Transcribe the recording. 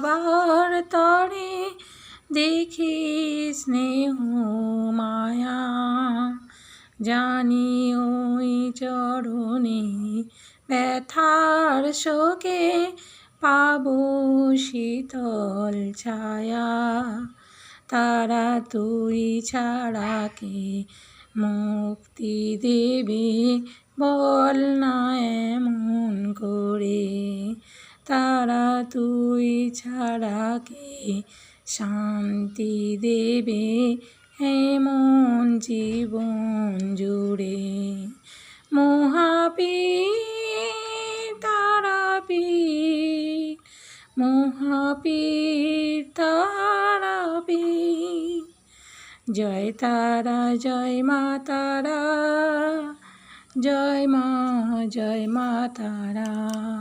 বাবার তরে দেখি স্নেহ মায়া। জানি ওই চরণে ব্যথার শোকে পাবো শীতল ছায়া। তারা তুই ছাড়া কে মুক্তি দেবে বল না তারা তুই ছাড়া কে? শান্তি দেবে এমন জীবন জুড়ে। মহাপীর তারাপীর মহাপীর তারাপীর জয় তারা, জয় মা তারা। জয় মা জয় মা তারা।